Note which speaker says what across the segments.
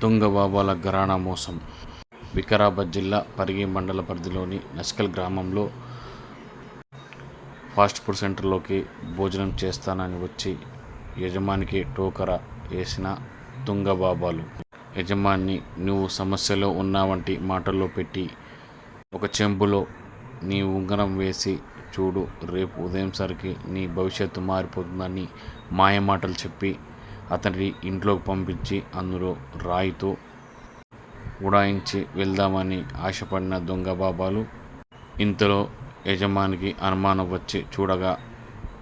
Speaker 1: తుంగబాబాల ఘరానా మోసం. వికారాబాద్ జిల్లా పరిగి మండల పరిధిలోని నస్కల్ గ్రామంలో ఫాస్ట్ ఫుడ్ సెంటర్లోకి భోజనం చేస్తానని వచ్చి యజమానికి టోకర వేసిన తుంగబాబాలు. యజమాని నువ్వు సమస్యలో ఉన్నావంటి మాటల్లో పెట్టి ఒక చెంబులో నీ ఉంగరం వేసి చూడు రేపు ఉదయం సరికి నీ భవిష్యత్తు మారిపోతుందని మాయమాటలు చెప్పి అతనిని ఇంట్లోకి పంపించి అందులో రాయితో ఉడాయించి వెళ్దామని ఆశపడిన దొంగ బాబాలు ఇంతలో యజమానికి అనుమానం వచ్చి చూడగా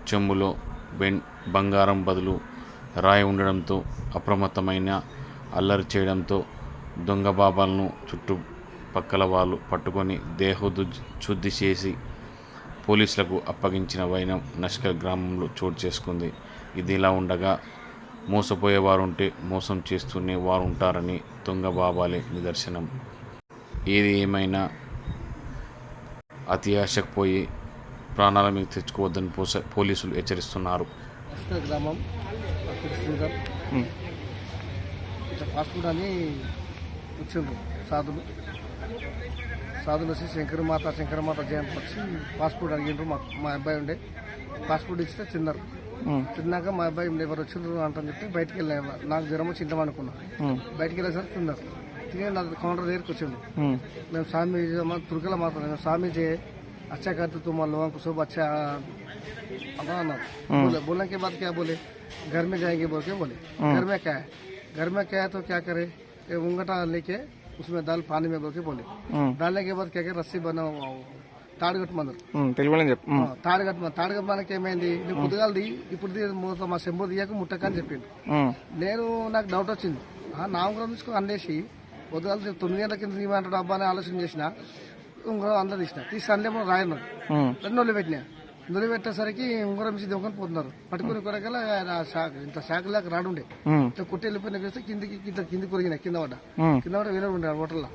Speaker 1: చెంబులో బెన్ బంగారం బదులు రాయి ఉండడంతో అప్రమత్తమైన అల్లరి చేయడంతో దొంగ బాబాలను చుట్టుపక్కల వాళ్ళు పట్టుకొని దేహోదు శుద్ధి చేసి పోలీసులకు అప్పగించిన వైనం నష్కర్ గ్రామంలో చోటు చేసుకుంది. ఇది ఇలా ఉండగా మోసపోయేవారు ఉంటే మోసం చేస్తూనే వారు ఉంటారని దొంగ బాబాలే నిదర్శనం. ఏది ఏమైనా అతి ఆశకు పోయి ప్రాణాల మీద తెచ్చుకోవద్దని పోస పోలీసులు హెచ్చరిస్తున్నారు.
Speaker 2: గ్రామం ఫాస్ట్ ఫుడ్ అని వచ్చిండ్రు సాధులు. సాధులు వచ్చి శంకరమాత శంకరమాత జయంతి వచ్చి ఫాస్ట్ ఫుడ్ అడిగిండ్రు మా మా అబ్బాయి ఉండే. ఫాస్ట్ ఫుడ్ ఇస్తే తిన్నారు. తిన్నాక మా అబ్బాయి ఎవరు వచ్చిండ్రు అంటని చెప్పి బయటికి వెళ్ళాను నాకు జ్వరం వచ్చి ఇంటాం అనుకున్నా బయటికి వెళ్ళేసరికి తిన్నారు తినే నా కౌంటర్ దగ్గరికి వచ్చిండు మేము స్వామి తుర్కల మాట్లాడాము స్వామి చే अच्छा करते तुम लोगों को सब अच्छा आता ना बोले बोलने के बाद क्या बोले घर में जाएंगे बोल के बोले घर में क्या है घर में क्या है तो क्या करे ये उंगटा लेके उसमें दाल पानी में बोल के बोले डालने के बाद क्या करे रस्सी बना తాడుగట్టు మందరు
Speaker 3: తెలుగులో చెప్పు
Speaker 2: తాడుగట్టు తాడుగట్టు మనకి ఏమైంది? నువ్వు పొద్దుగాలది ఇప్పుడు మా సెంబు తీయక ముట్టకని చెప్పిండు. నేను నాకు డౌట్ వచ్చింది. ఆ నా ఉంగరం తీసుకుని అందేసి పొద్దుగాల తొమ్మిది గంటల కింద తీయమంటాడు అబ్బా అని ఆలోచన చేసిన. ఉంగరం అందరూ తీసిన. తీసి అందులో రాయన్నాడు
Speaker 3: ఉమ్,
Speaker 2: రెండు నొల్లి పెట్టినా. నొల్లి పెట్టేసరికి ఉంగరం ఇచ్చి దొంగని పోతున్నారు. పట్టుకుని కొరగల షాక్ ఇంత షాక్ లేక రాడుండే. ఇట్లా కొట్టి వెళ్ళిపోయిన కిందికి ఇంత కింది కొరిగిన కింద పడ్డ. కింద పడ్డ వేరే ఉండే హోటల్లో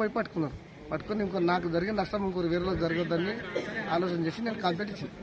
Speaker 2: పోయి పట్టుకున్నారు. పట్టుకుని ఇంకో నాకు జరిగిన నష్టం ఇంకో వేరేలో జరగద్దని ఆలోచన చేసి నేను కంప్లైంట్ ఇచ్చింది